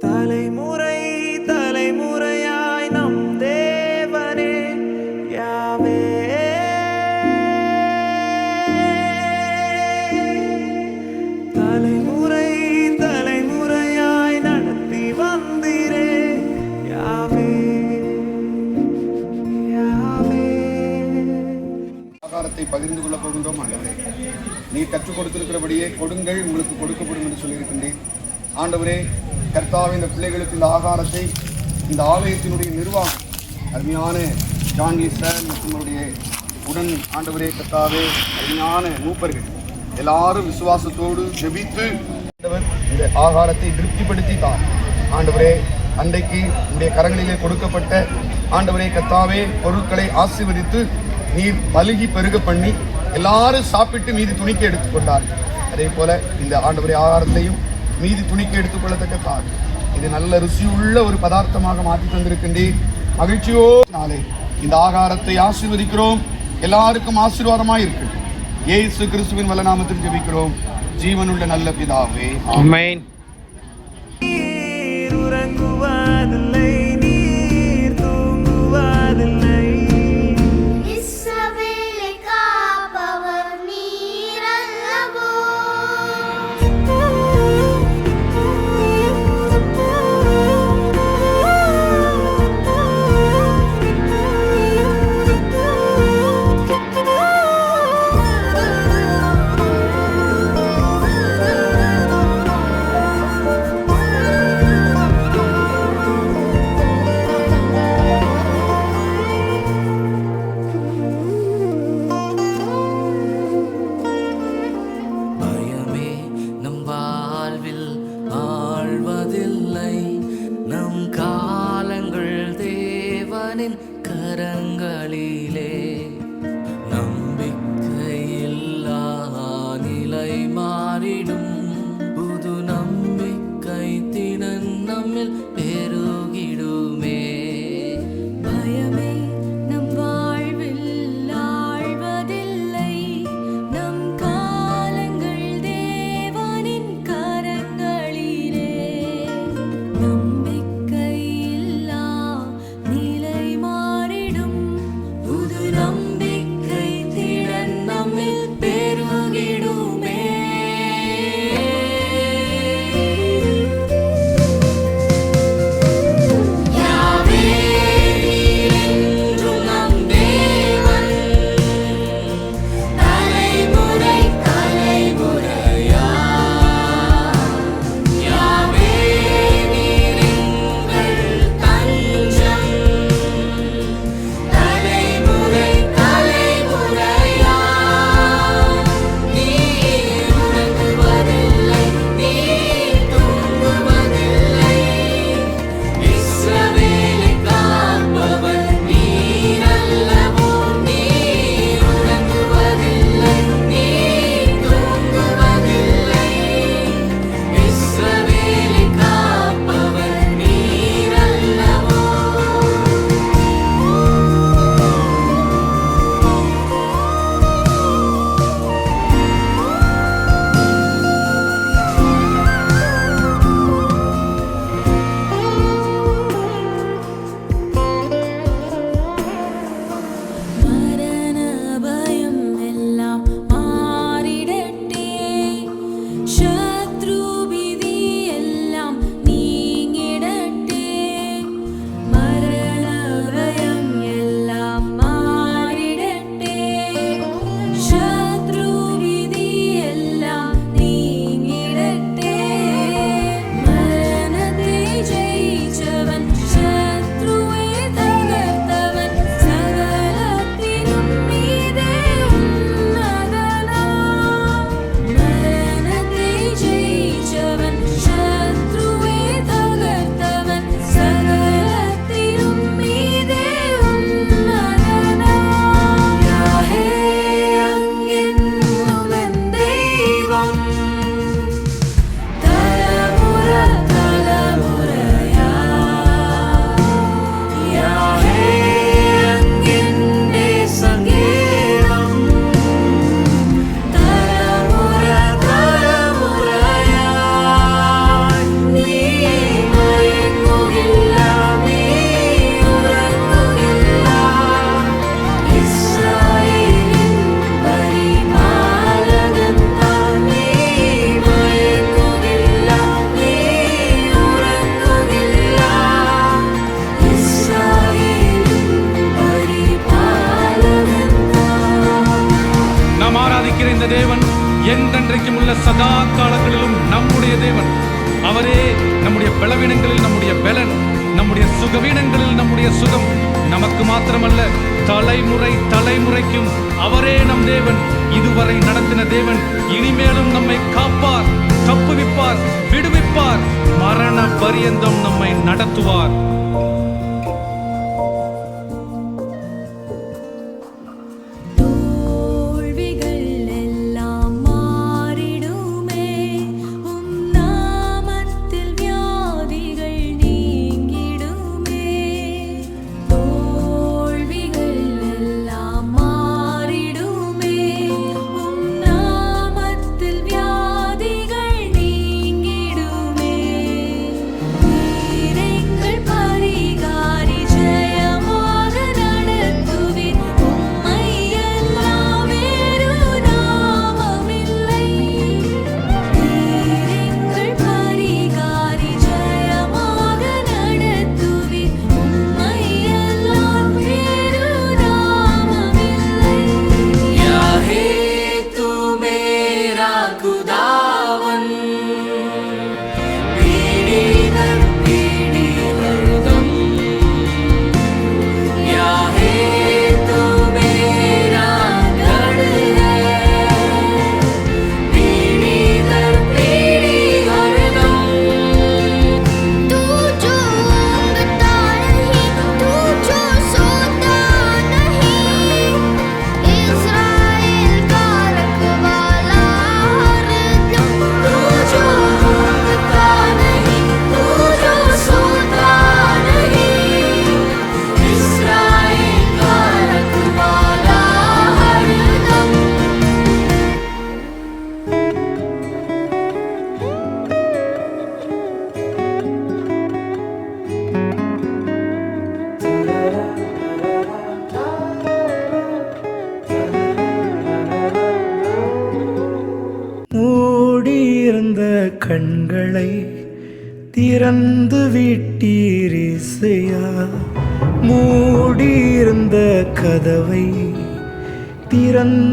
தலைமுறை தலைமுறையாய் நம் தேவனே யாவே. தலைமுறை தலைமுறையாய் நடத்தி வந்திரே யாவே. யாவே. ஆகாரத்தை பகிர்ந்து கொள்ளப் போகின்றோம் ஆண்டவரே. நீ கற்றுக் கொடுத்திருக்கிறபடியே கொடுங்கள் உங்களுக்கு கொடுக்கப்படும் என்று சொல்லியிருக்கின்றேன். ஆண்டவரே கர்த்தாவை இந்த பிள்ளைகளுக்கு இந்த ஆகாரத்தை இந்த ஆலயத்தினுடைய நிர்வாகம் அருமையான ஜான் சார் மற்றும் அவருடைய உடன் ஆண்டவரே கர்த்தாவே அருமையான மூப்பர்கள் எல்லாரும் விசுவாசத்தோடு ஜெபித்து இந்த ஆகாரத்தை திருப்திப்படுத்தி தான் ஆண்டவரே அன்றைக்கு உடைய கரங்களிலே கொடுக்கப்பட்ட ஆண்டவரே கத்தாவே பொருட்களை ஆசீர்வதித்து நீர் பழுகி பெருக பண்ணி எல்லாரும் சாப்பிட்டு மீதி துணிக்க எடுத்துக்கொண்டார். அதே போல இந்த ஆண்டவரே ஆகாரத்தையும் மீதி துணிக்க எடுத்துக்கொள்ளத்தக்க தார் இது நல்ல ருசியுள்ள ஒரு பதார்த்தமாக மாற்றி தந்திருக்கின்றேன். மகிழ்ச்சியோ? நாளே இந்த ஆகாரத்தை ஆசீர்வதிக்கிறோம். எல்லாருக்கும் ஆசீர்வாதமாக இருக்கு. ஏசு கிறிஸ்துவின் வல்ல நாமத்தில் ஜெபிக்கிறோம். ஜீவனுள்ள நல்ல பிதாவே Amen. நம்மில் பேரு இதுவரை நடத்தின தேவன் இனிமேலும் நம்மை காப்பார் தப்புவிப்பார் விடுவிப்பார். மரண பரியந்தம் நம்மை நடத்துவார்.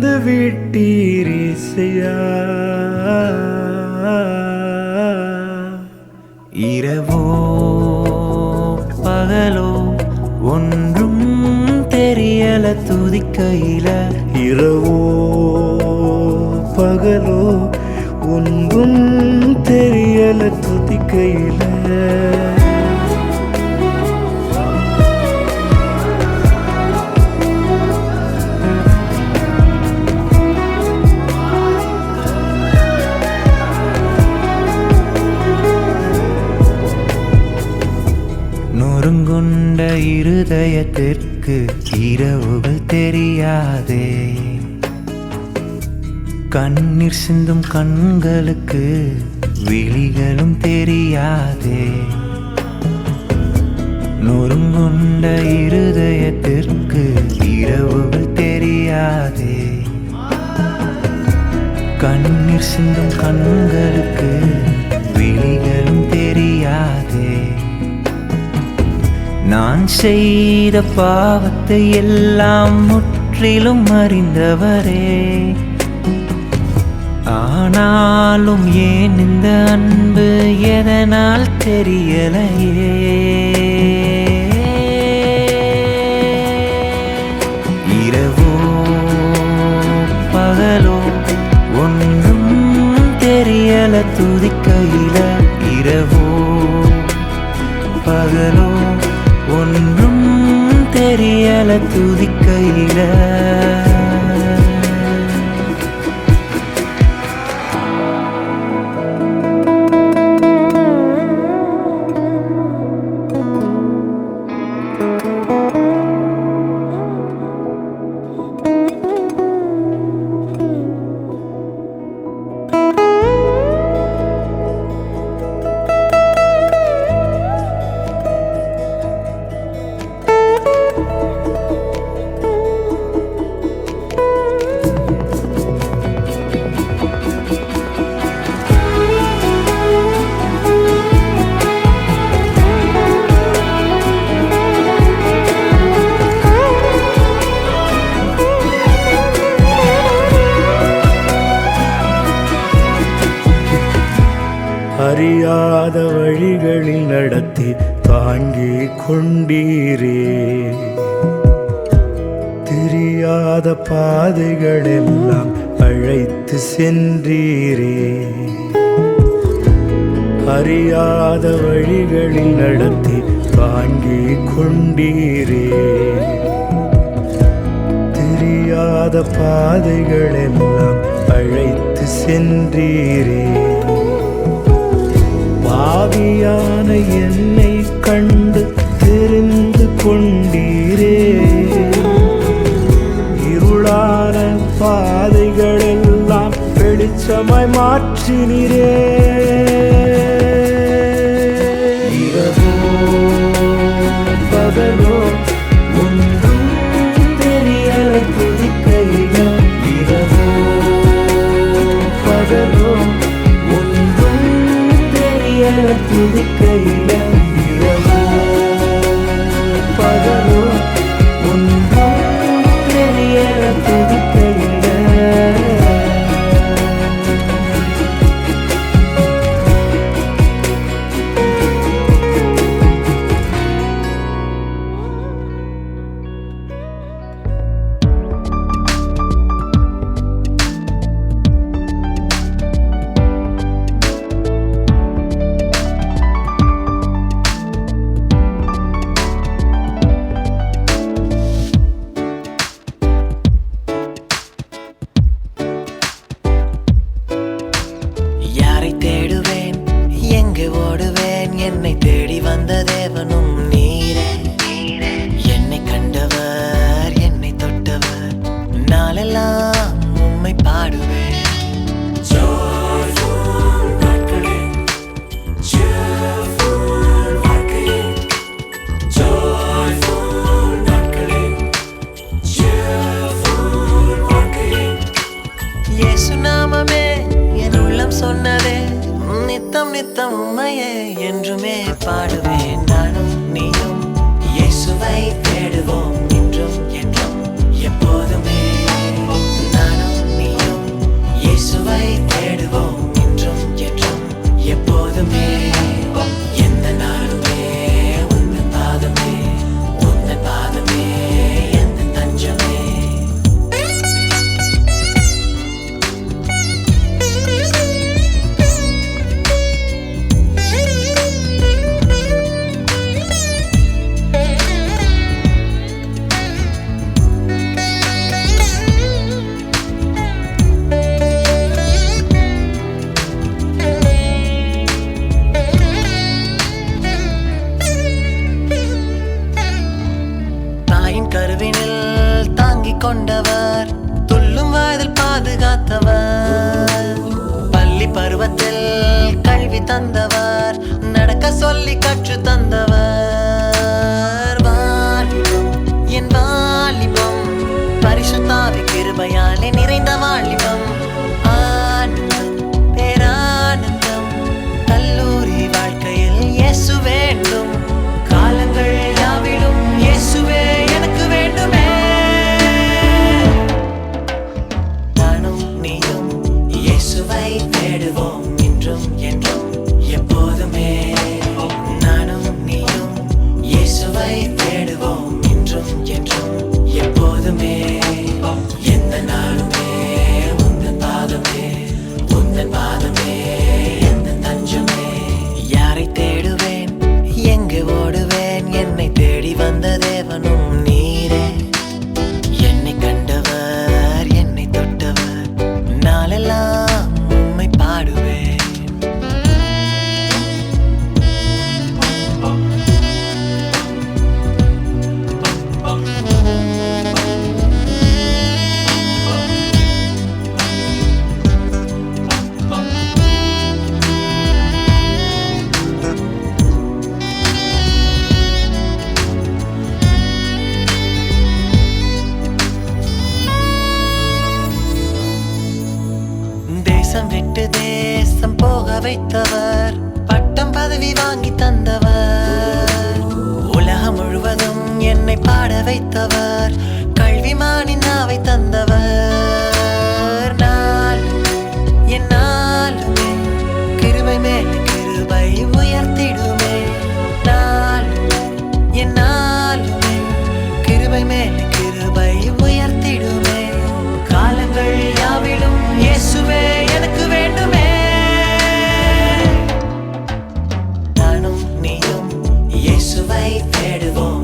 தந்து விட்டீரிசையா இரவோ பகலோ ஒன்றும் தெரியல துதிக்கையில. இரவோ பகலோ ஒன்றும் தெரியல துதிக்கையில. இருதயத்திற்கு இரவுகள் தெரியாதே. கண்ணீர் சிந்தும் கண்களுக்கு விழிகளும் தெரியாதே. நொறுங்குண்ட இருதயத்திற்கு இரவுகள் தெரியாதே. கண்ணீர் சிந்தும் கண்களுக்கு நான் செய்த பாவத்தை எல்லாம் முற்றிலும் அறிந்தவரே. ஆனாலும் ஏன் இந்த அன்பு எதனால் தெரியலையே? இரவோ பகலோ ஒன்றும் தெரியல துதிக்கையில இரவோ பகலோ தெரியல துதிக்கையில. அறியாத வழிகளில் நடத்தி வாங்கி கொண்டீரே. தெரியாத பாதைகளெல்லாம் அழைத்து சென்றீரே. பாவியான என்னை கண்டு தெரிந்து கொண்டீரே. இருளான பாதைகளெல்லாம் வெளிச்சமாய் மாற்றினீரே. பகலோ ஒன்றும் தெரியல துதிக்கையில இரவோ. பகலோ ஒன்றும் தெரியல துதிக்கையில கொண்டவர் துள்ளும் வயதில் பாதுகாத்தவர். பள்ளி பருவத்தில் கல்வி தந்தவர் நடக்க சொல்லி கற்று தந்தவர். என் வாலிபம் பரிசுத்தா வந்தவர் பட்டம் பதவி வாங்கி தந்தவர். உலகம் முழுவதும் என்னை பாட வைத்தவர். கல்விமானின் நாவை தந்தவர். இயேசுவை தேடுவோம்.